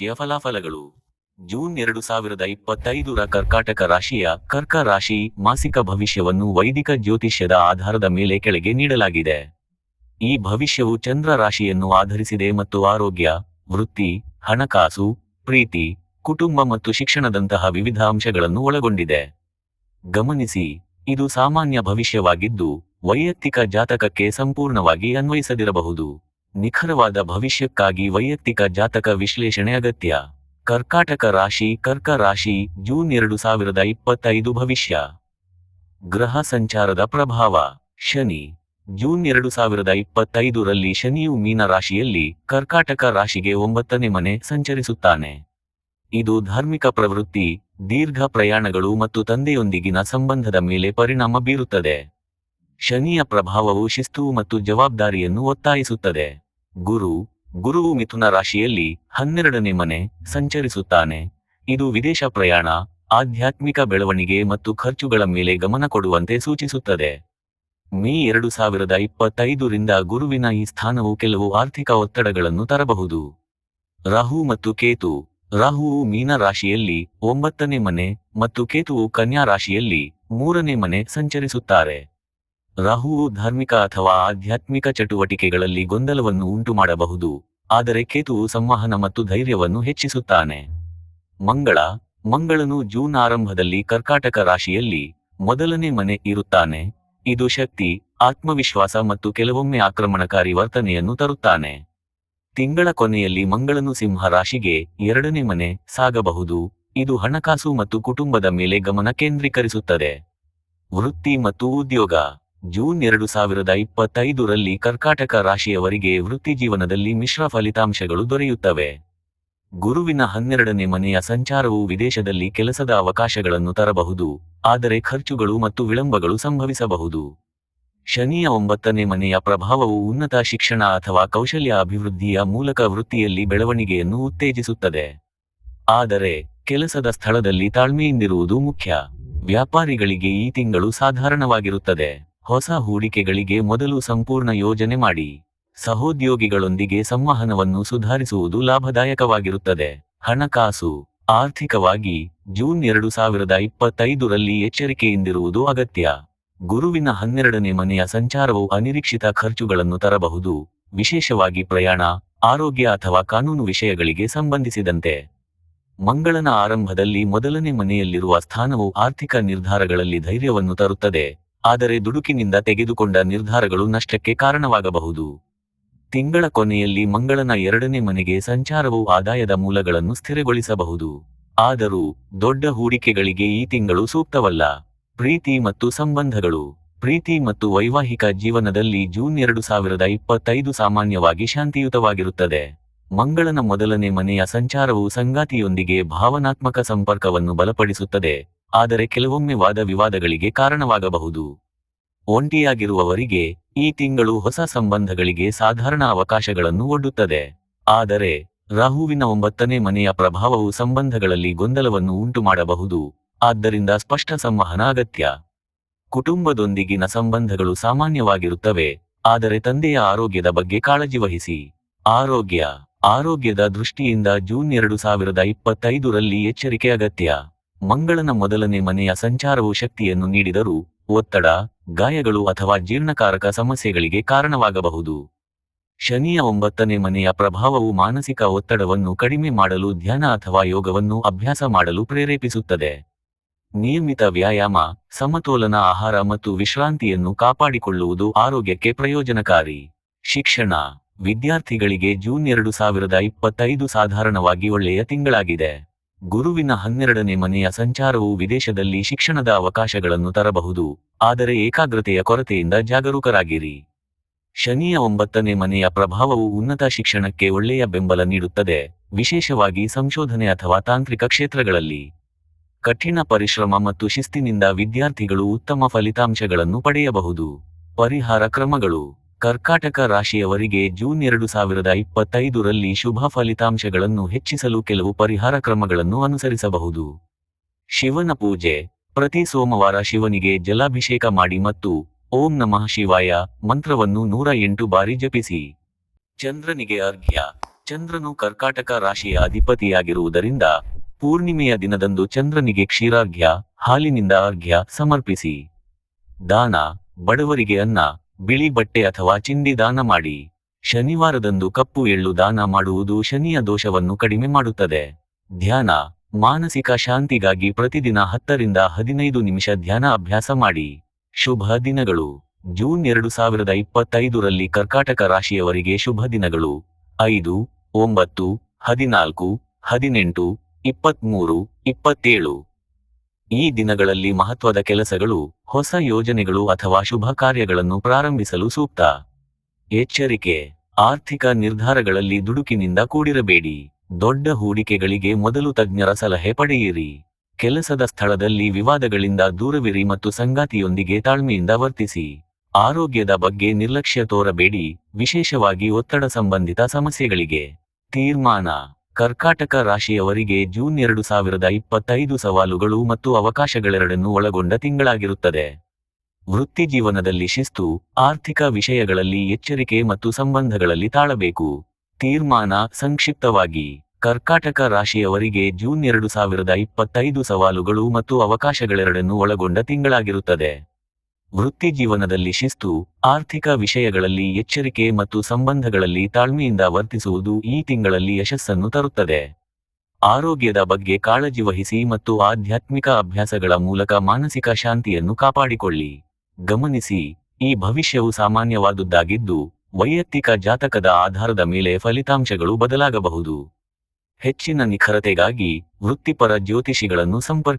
ರಾಶಿಯ ಫಲಾಫಲಗಳು. ಜೂನ್ ಎರಡು ಸಾವಿರದ ಇಪ್ಪತ್ತೈದರ ಕರ್ಕಾಟಕ ರಾಶಿಯ ಕರ್ಕ ರಾಶಿ ಮಾಸಿಕ ಭವಿಷ್ಯವನ್ನು ವೈದಿಕ ಜ್ಯೋತಿಷ್ಯದ ಆಧಾರದ ಮೇಲೆ ಕೆಳಗೆ ನೀಡಲಾಗಿದೆ. ಈ ಭವಿಷ್ಯವು ಚಂದ್ರ ರಾಶಿಯನ್ನು ಆಧರಿಸಿದೆ ಮತ್ತು ಆರೋಗ್ಯ, ವೃತ್ತಿ, ಹಣಕಾಸು, ಪ್ರೀತಿ, ಕುಟುಂಬ ಮತ್ತು ಶಿಕ್ಷಣದಂತಹ ವಿವಿಧ ಅಂಶಗಳನ್ನು ಒಳಗೊಂಡಿದೆ. ಗಮನಿಸಿ, ಇದು ಸಾಮಾನ್ಯ ಭವಿಷ್ಯವಾಗಿದ್ದು, ವೈಯಕ್ತಿಕ ಜಾತಕಕ್ಕೆ ಸಂಪೂರ್ಣವಾಗಿ ಅನ್ವಯಿಸದಿರಬಹುದು. ನಿಖರವಾದ ಭವಿಷ್ಯಕ್ಕಾಗಿ ವೈಯಕ್ತಿಕ ಜಾತಕ ವಿಶ್ಲೇಷಣೆ ಅಗತ್ಯ. ಕರ್ಕಾಟಕ ರಾಶಿ, ಕರ್ಕ ರಾಶಿ, ಜೂನ್ ಎರಡು ಸಾವಿರದ ಇಪ್ಪತ್ತೈದು ಭವಿಷ್ಯ. ಗ್ರಹ ಸಂಚಾರದ ಪ್ರಭಾವ. ಶನಿ. ಜೂನ್ ಎರಡು ಸಾವಿರದ ಇಪ್ಪತ್ತೈದರಲ್ಲಿ ಶನಿಯು ಮೀನ ರಾಶಿಯಲ್ಲಿ ಕರ್ಕಾಟಕ ರಾಶಿಗೆ ಒಂಬತ್ತನೇ ಮನೆ ಸಂಚರಿಸುತ್ತಾನೆ. ಇದು ಧಾರ್ಮಿಕ ಪ್ರವೃತ್ತಿ, ದೀರ್ಘ ಪ್ರಯಾಣಗಳು ಮತ್ತು ತಂದೆಯೊಂದಿಗಿನ ಸಂಬಂಧದ ಮೇಲೆ ಪರಿಣಾಮ ಬೀರುತ್ತದೆ. ಶನಿಯ ಪ್ರಭಾವವು ಶಿಸ್ತು ಮತ್ತು ಜವಾಬ್ದಾರಿಯನ್ನು ಒತ್ತಾಯಿಸುತ್ತದೆ. ಗುರು ಗುರುವು ಮಿಥುನ ರಾಶಿಯಲ್ಲಿ ಹನ್ನೆರಡನೇ ಮನೆ ಸಂಚರಿಸುತ್ತಾನೆ. ಇದು ವಿದೇಶ ಪ್ರಯಾಣ, ಆಧ್ಯಾತ್ಮಿಕ ಬೆಳವಣಿಗೆ ಮತ್ತು ಖರ್ಚುಗಳ ಮೇಲೆ ಗಮನ ಕೊಡುವಂತೆ ಸೂಚಿಸುತ್ತದೆ. ಮೇ ಎರಡು ಸಾವಿರದ ಇಪ್ಪತ್ತೈದರಿಂದ ಗುರುವಿನ ಈ ಸ್ಥಾನವು ಕೆಲವು ಆರ್ಥಿಕ ಒತ್ತಡಗಳನ್ನು ತರಬಹುದು. ರಾಹು ಮತ್ತು ಕೇತು, ರಾಹುವು ಮೀನ ರಾಶಿಯಲ್ಲಿ ಒಂಬತ್ತನೇ ಮನೆ ಮತ್ತು ಕೇತುವು ಕನ್ಯಾ ರಾಶಿಯಲ್ಲಿ ಮೂರನೇ ಮನೆ ಸಂಚರಿಸುತ್ತಾರೆ. ರಾಹುವು ಧಾರ್ಮಿಕ ಅಥವಾ ಆಧ್ಯಾತ್ಮಿಕ ಚಟುವಟಿಕೆಗಳಲ್ಲಿ ಗೊಂದಲವನ್ನು ಉಂಟುಮಾಡಬಹುದು, ಆದರೆ ಕೇತುವು ಸಂವಹನ ಮತ್ತು ಧೈರ್ಯವನ್ನು ಹೆಚ್ಚಿಸುತ್ತಾನೆ. ಮಂಗಳ, ಮಂಗಳನು ಜೂನ್ ಆರಂಭದಲ್ಲಿ ಕರ್ಕಾಟಕ ರಾಶಿಯಲ್ಲಿ ಮೊದಲನೇ ಮನೆ ಇರುತ್ತಾನೆ. ಇದು ಶಕ್ತಿ, ಆತ್ಮವಿಶ್ವಾಸ ಮತ್ತು ಕೆಲವೊಮ್ಮೆ ಆಕ್ರಮಣಕಾರಿ ವರ್ತನೆಯನ್ನು ತರುತ್ತಾನೆ. ತಿಂಗಳ ಕೊನೆಯಲ್ಲಿ ಮಂಗಳನು ಸಿಂಹ ರಾಶಿಗೆ ಎರಡನೇ ಮನೆ ಸಾಗಬಹುದು. ಇದು ಹಣಕಾಸು ಮತ್ತು ಕುಟುಂಬದ ಮೇಲೆ ಗಮನ ಕೇಂದ್ರೀಕರಿಸುತ್ತದೆ. ವೃತ್ತಿ ಮತ್ತು ಉದ್ಯೋಗ. ಜೂನ್ ಎರಡು ಸಾವಿರದ ಇಪ್ಪತ್ತೈದರಲ್ಲಿ ಕರ್ಕಾಟಕ ರಾಶಿಯವರಿಗೆ ವೃತ್ತಿ ಜೀವನದಲ್ಲಿ ಮಿಶ್ರ ಫಲಿತಾಂಶಗಳು ದೊರೆಯುತ್ತವೆ. ಗುರುವಿನ ಹನ್ನೆರಡನೇ ಮನೆಯ ಸಂಚಾರವು ವಿದೇಶದಲ್ಲಿ ಕೆಲಸದ ಅವಕಾಶಗಳನ್ನು ತರಬಹುದು, ಆದರೆ ಖರ್ಚುಗಳು ಮತ್ತು ವಿಳಂಬಗಳು ಸಂಭವಿಸಬಹುದು. ಶನಿಯ ಒಂಬತ್ತನೇ ಮನೆಯ ಪ್ರಭಾವವು ಉನ್ನತ ಶಿಕ್ಷಣ ಅಥವಾ ಕೌಶಲ್ಯ ಅಭಿವೃದ್ಧಿಯ ಮೂಲಕ ವೃತ್ತಿಯಲ್ಲಿ ಬೆಳವಣಿಗೆಯನ್ನು ಉತ್ತೇಜಿಸುತ್ತದೆ. ಆದರೆ, ಕೆಲಸದ ಸ್ಥಳದಲ್ಲಿ ತಾಳ್ಮೆಯಿಂದಿರುವುದು ಮುಖ್ಯ. ವ್ಯಾಪಾರಿಗಳಿಗೆ ಈ ತಿಂಗಳು ಸಾಧಾರಣವಾಗಿರುತ್ತದೆ. ಹೊಸ ಹೂಡಿಕೆಗಳಿಗೆ ಮೊದಲು ಸಂಪೂರ್ಣ ಯೋಜನೆ ಮಾಡಿ. ಸಹೋದ್ಯೋಗಿಗಳೊಂದಿಗೆ ಸಂವಹನವನ್ನು ಸುಧಾರಿಸುವುದು ಲಾಭದಾಯಕವಾಗಿರುತ್ತದೆ. ಹಣಕಾಸು, ಆರ್ಥಿಕವಾಗಿ, ಜೂನ್ ಎರಡು ಸಾವಿರದ ಇಪ್ಪತ್ತೈದರಲ್ಲಿ ಎಚ್ಚರಿಕೆಯಿಂದಿರುವುದು ಅಗತ್ಯ. ಗುರುವಿನ ಹನ್ನೆರಡನೇ ಮನೆಯ ಸಂಚಾರವು ಅನಿರೀಕ್ಷಿತ ಖರ್ಚುಗಳನ್ನು ತರಬಹುದು. ವಿಶೇಷವಾಗಿ ಪ್ರಯಾಣ, ಆರೋಗ್ಯ ಅಥವಾ ಕಾನೂನು ವಿಷಯಗಳಿಗೆ ಸಂಬಂಧಿಸಿದಂತೆ. ಮಂಗಳನ ಆರಂಭದಲ್ಲಿ ಮೊದಲನೇ ಮನೆಯಲ್ಲಿರುವ ಸ್ಥಾನವು ಆರ್ಥಿಕ ನಿರ್ಧಾರಗಳಲ್ಲಿ ಧೈರ್ಯವನ್ನು ತರುತ್ತದೆ. ಆದರೆ ದುಡುಕಿನಿಂದ ತೆಗೆದುಕೊಂಡ ನಿರ್ಧಾರಗಳು ನಷ್ಟಕ್ಕೆ ಕಾರಣವಾಗಬಹುದು. ತಿಂಗಳ ಕೊನೆಯಲ್ಲಿ ಮಂಗಳನ ಎರಡನೇ ಮನೆಗೆ ಸಂಚಾರವು ಆದಾಯದ ಮೂಲಗಳನ್ನು ಸ್ಥಿರಗೊಳಿಸಬಹುದು. ಆದರೂ ದೊಡ್ಡ ಹೂಡಿಕೆಗಳಿಗೆ ಈ ತಿಂಗಳು ಸೂಕ್ತವಲ್ಲ. ಪ್ರೀತಿ ಮತ್ತು ಸಂಬಂಧಗಳು. ಪ್ರೀತಿ ಮತ್ತು ವೈವಾಹಿಕ ಜೀವನದಲ್ಲಿ ಜೂನ್ ಎರಡು ಸಾವಿರದ ಇಪ್ಪತ್ತೈದು ಸಾಮಾನ್ಯವಾಗಿ ಶಾಂತಿಯುತವಾಗಿರುತ್ತದೆ. ಮಂಗಳನ ಮೊದಲನೇ ಮನೆಯ ಸಂಚಾರವು ಸಂಗಾತಿಯೊಂದಿಗೆ ಭಾವನಾತ್ಮಕ ಸಂಪರ್ಕವನ್ನು ಬಲಪಡಿಸುತ್ತದೆ. ಆದರೆ ಕೆಲವೊಮ್ಮೆ ವಾದ ವಿವಾದಗಳಿಗೆ ಕಾರಣವಾಗಬಹುದು. ಒಂಟಿಯಾಗಿರುವವರಿಗೆ ಈ ತಿಂಗಳು ಹೊಸ ಸಂಬಂಧಗಳಿಗೆ ಸಾಧಾರಣ ಅವಕಾಶಗಳನ್ನು ಒಡ್ಡುತ್ತದೆ. ಆದರೆ ರಾಹುವಿನ ಒಂಬತ್ತನೇ ಮನೆಯ ಪ್ರಭಾವವು ಸಂಬಂಧಗಳಲ್ಲಿ ಗೊಂದಲವನ್ನು ಉಂಟುಮಾಡಬಹುದು. ಆದ್ದರಿಂದ ಸ್ಪಷ್ಟ ಸಂವಹನ ಅಗತ್ಯ. ಕುಟುಂಬದೊಂದಿಗಿನ ಸಂಬಂಧಗಳು ಸಾಮಾನ್ಯವಾಗಿರುತ್ತವೆ. ಆದರೆ ತಂದೆಯ ಆರೋಗ್ಯದ ಬಗ್ಗೆ ಕಾಳಜಿ ವಹಿಸಿ. ಆರೋಗ್ಯ. ಆರೋಗ್ಯದ ದೃಷ್ಟಿಯಿಂದ ಜೂನ್ ಎರಡು ಸಾವಿರದ ಇಪ್ಪತ್ತೈದರಲ್ಲಿ ಎಚ್ಚರಿಕೆ ಅಗತ್ಯ. ಮಂಗಳನ ಮೊದಲನೇ ಮನೆಯ ಸಂಚಾರವು ಶಕ್ತಿಯನ್ನು ನೀಡಿದರೂ ಒತ್ತಡ, ಗಾಯಗಳು ಅಥವಾ ಜೀರ್ಣಕಾರಕ ಸಮಸ್ಯೆಗಳಿಗೆ ಕಾರಣವಾಗಬಹುದು. ಶನಿಯ ಒಂಬತ್ತನೇ ಮನೆಯ ಪ್ರಭಾವವು ಮಾನಸಿಕ ಒತ್ತಡವನ್ನು ಕಡಿಮೆ ಮಾಡಲು ಧ್ಯಾನ ಅಥವಾ ಯೋಗವನ್ನು ಅಭ್ಯಾಸ ಮಾಡಲು ಪ್ರೇರೇಪಿಸುತ್ತದೆ. ನಿಯಮಿತ ವ್ಯಾಯಾಮ, ಸಮತೋಲನ ಆಹಾರ ಮತ್ತು ವಿಶ್ರಾಂತಿಯನ್ನು ಕಾಪಾಡಿಕೊಳ್ಳುವುದು ಆರೋಗ್ಯಕ್ಕೆ ಪ್ರಯೋಜನಕಾರಿ. ಶಿಕ್ಷಣ, ವಿದ್ಯಾರ್ಥಿಗಳಿಗೆ ಜೂನ್ ಎರಡು ಸಾವಿರದ ಇಪ್ಪತ್ತೈದು ಸಾಧಾರಣವಾಗಿ ಒಳ್ಳೆಯ ತಿಂಗಳಾಗಿದೆ. ಗುರುವಿನ ಹನ್ನೆರಡನೇ ಮನೆಯ ಸಂಚಾರವು ವಿದೇಶದಲ್ಲಿ ಶಿಕ್ಷಣದ ಅವಕಾಶಗಳನ್ನು ತರಬಹುದು, ಆದರೆ ಏಕಾಗ್ರತೆಯ ಕೊರತೆಯಿಂದ ಜಾಗರೂಕರಾಗಿರಿ. ಶನಿಯ ಒಂಬತ್ತನೇ ಮನೆಯ ಪ್ರಭಾವವು ಉನ್ನತ ಶಿಕ್ಷಣಕ್ಕೆ ಒಳ್ಳೆಯ ಬೆಂಬಲ ನೀಡುತ್ತದೆ, ವಿಶೇಷವಾಗಿ ಸಂಶೋಧನೆ ಅಥವಾ ತಾಂತ್ರಿಕ ಕ್ಷೇತ್ರಗಳಲ್ಲಿ. ಕಠಿಣ ಪರಿಶ್ರಮ ಮತ್ತು ಶಿಸ್ತಿನಿಂದ ವಿದ್ಯಾರ್ಥಿಗಳು ಉತ್ತಮ ಫಲಿತಾಂಶಗಳನ್ನು ಪಡೆಯಬಹುದು. ಪರಿಹಾರ ಕ್ರಮಗಳು. ಕರ್ಕಾಟಕ ರಾಶಿಯವರಿಗೆ ಜೂನ್ ಎರಡು ಸಾವಿರದ ಇಪ್ಪತ್ತೈದರಲ್ಲಿ ಶುಭ ಫಲಿತಾಂಶಗಳನ್ನು ಹೆಚ್ಚಿಸಲು ಕೆಲವು ಪರಿಹಾರ ಕ್ರಮಗಳನ್ನು ಅನುಸರಿಸಬಹುದು. ಶಿವನ ಪೂಜೆ. ಪ್ರತಿ ಸೋಮವಾರ ಶಿವನಿಗೆ ಜಲಾಭಿಷೇಕ ಮಾಡಿ ಮತ್ತು ಓಂ ನಮಃ ಶಿವಾಯ ಮಂತ್ರವನ್ನು ನೂರ ಎಂಟು ಬಾರಿ ಜಪಿಸಿ. ಚಂದ್ರನಿಗೆ ಅರ್ಘ್ಯ. ಚಂದ್ರನು ಕರ್ಕಾಟಕ ರಾಶಿಯ ಅಧಿಪತಿಯಾಗಿರುವುದರಿಂದ ಪೂರ್ಣಿಮೆಯ ದಿನದಂದು ಚಂದ್ರನಿಗೆ ಕ್ಷೀರಾರ್ಘ್ಯ, ಹಾಲಿನಿಂದ ಅರ್ಘ್ಯ ಸಮರ್ಪಿಸಿ. ದಾನ. ಬಡವರಿಗೆ ಅನ್ನ. ಬಿಳಿ ಬಟ್ಟೆ ಅಥವಾ ಚಿಂದಿ ದಾನ ಮಾಡಿ. ಶನಿವಾರದಂದು ಕಪ್ಪು ಎಳ್ಳು ದಾನ ಮಾಡುವುದು ಶನಿಯ ದೋಷವನ್ನು ಕಡಿಮೆ ಮಾಡುತ್ತದೆ. ಧ್ಯಾನ, ಮಾನಸಿಕ ಶಾಂತಿಗಾಗಿ ಪ್ರತಿದಿನ ಹತ್ತರಿಂದ ಹದಿನೈದು ನಿಮಿಷ ಧ್ಯಾನ ಅಭ್ಯಾಸ ಮಾಡಿ. ಶುಭ ದಿನಗಳು. ಜೂನ್ ಎರಡು ಸಾವಿರದ ಇಪ್ಪತ್ತೈದರಲ್ಲಿ ಕರ್ಕಾಟಕ ರಾಶಿಯವರಿಗೆ ಶುಭ ದಿನಗಳು. ಐದು, ಒಂಬತ್ತು, ಹದಿನಾಲ್ಕು, ಹದಿನೆಂಟು, ಇಪ್ಪತ್ಮೂರು, ಇಪ್ಪತ್ತೇಳು. ಈ ದಿನಗಳಲ್ಲಿ ಮಹತ್ವದ ಕೆಲಸಗಳು, ಹೊಸ ಯೋಜನೆಗಳು ಅಥವಾ ಶುಭ ಕಾರ್ಯಗಳನ್ನು ಪ್ರಾರಂಭಿಸಲು ಸೂಕ್ತ. ಎಚ್ಚರಿಕೆ, ಆರ್ಥಿಕ ನಿರ್ಧಾರಗಳಲ್ಲಿ ದುಡುಕಿನಿಂದ ಕೂಡಿರಬೇಡಿ. ದೊಡ್ಡ ಹೂಡಿಕೆಗಳಿಗೆ ಮೊದಲು ತಜ್ಞರ ಸಲಹೆ ಪಡೆಯಿರಿ. ಕೆಲಸದ ಸ್ಥಳದಲ್ಲಿ ವಿವಾದಗಳಿಂದ ದೂರವಿರಿ ಮತ್ತು ಸಂಗಾತಿಯೊಂದಿಗೆ ತಾಳ್ಮೆಯಿಂದ ವರ್ತಿಸಿ. ಆರೋಗ್ಯದ ಬಗ್ಗೆ ನಿರ್ಲಕ್ಷ್ಯ ತೋರಬೇಡಿ, ವಿಶೇಷವಾಗಿ ಒತ್ತಡ ಸಂಬಂಧಿತ ಸಮಸ್ಯೆಗಳಿಗೆ. ತೀರ್ಮಾನ. ಕರ್ಕಾಟಕ ರಾಶಿಯವರಿಗೆ ಜೂನ್ ಎರಡು ಸಾವಿರದ ಇಪ್ಪತ್ತೈದು ಸವಾಲುಗಳು ಮತ್ತು ಅವಕಾಶಗಳೆರಡನ್ನು ಒಳಗೊಂಡ ತಿಂಗಳಾಗಿರುತ್ತದೆ. ವೃತ್ತಿ ಜೀವನದಲ್ಲಿ ಶಿಸ್ತು, ಆರ್ಥಿಕ ವಿಷಯಗಳಲ್ಲಿ ಎಚ್ಚರಿಕೆ ಮತ್ತು ಸಂಬಂಧಗಳಲ್ಲಿ ತಾಳಬೇಕು. ತೀರ್ಮಾನ ಸಂಕ್ಷಿಪ್ತವಾಗಿ, ಕರ್ಕಾಟಕ ರಾಶಿಯವರಿಗೆ ಜೂನ್ ಎರಡು ಸಾವಿರದ ಇಪ್ಪತ್ತೈದು ಸವಾಲುಗಳು ಮತ್ತು ಅವಕಾಶಗಳೆರಡನ್ನು ಒಳಗೊಂಡ ತಿಂಗಳಾಗಿರುತ್ತದೆ. ವೃತ್ತಿ ಜೀವನದಲ್ಲಿ ಶಿಸ್ತು, ಆರ್ಥಿಕ ವಿಷಯಗಳಲ್ಲಿ ಎಚ್ಚರಿಕೆ ಮತ್ತು ಸಂಬಂಧಗಳಲ್ಲಿ ತಾಳ್ಮೆಯಿಂದ ವರ್ತಿಸುವುದು ಈ ತಿಂಗಳಲ್ಲಿ ಯಶಸ್ಸನ್ನು ತರುತ್ತದೆ. ಆರೋಗ್ಯದ ಬಗ್ಗೆ ಕಾಳಜಿ ವಹಿಸಿ ಮತ್ತು ಆಧ್ಯಾತ್ಮಿಕ ಅಭ್ಯಾಸಗಳ ಮೂಲಕ ಮಾನಸಿಕ ಶಾಂತಿಯನ್ನು ಕಾಪಾಡಿಕೊಳ್ಳಿ. ಗಮನಿಸಿ, ಈ ಭವಿಷ್ಯವು ಸಾಮಾನ್ಯವಾದುದ್ದಾಗಿದ್ದು, ವೈಯಕ್ತಿಕ ಜಾತಕದ ಆಧಾರದ ಮೇಲೆ ಫಲಿತಾಂಶಗಳು ಬದಲಾಗಬಹುದು. ಹೆಚ್ಚಿನ ನಿಖರತೆಗಾಗಿ ವೃತ್ತಿಪರ ಜ್ಯೋತಿಷಿಗಳನ್ನು ಸಂಪರ್ಕಿಸಿ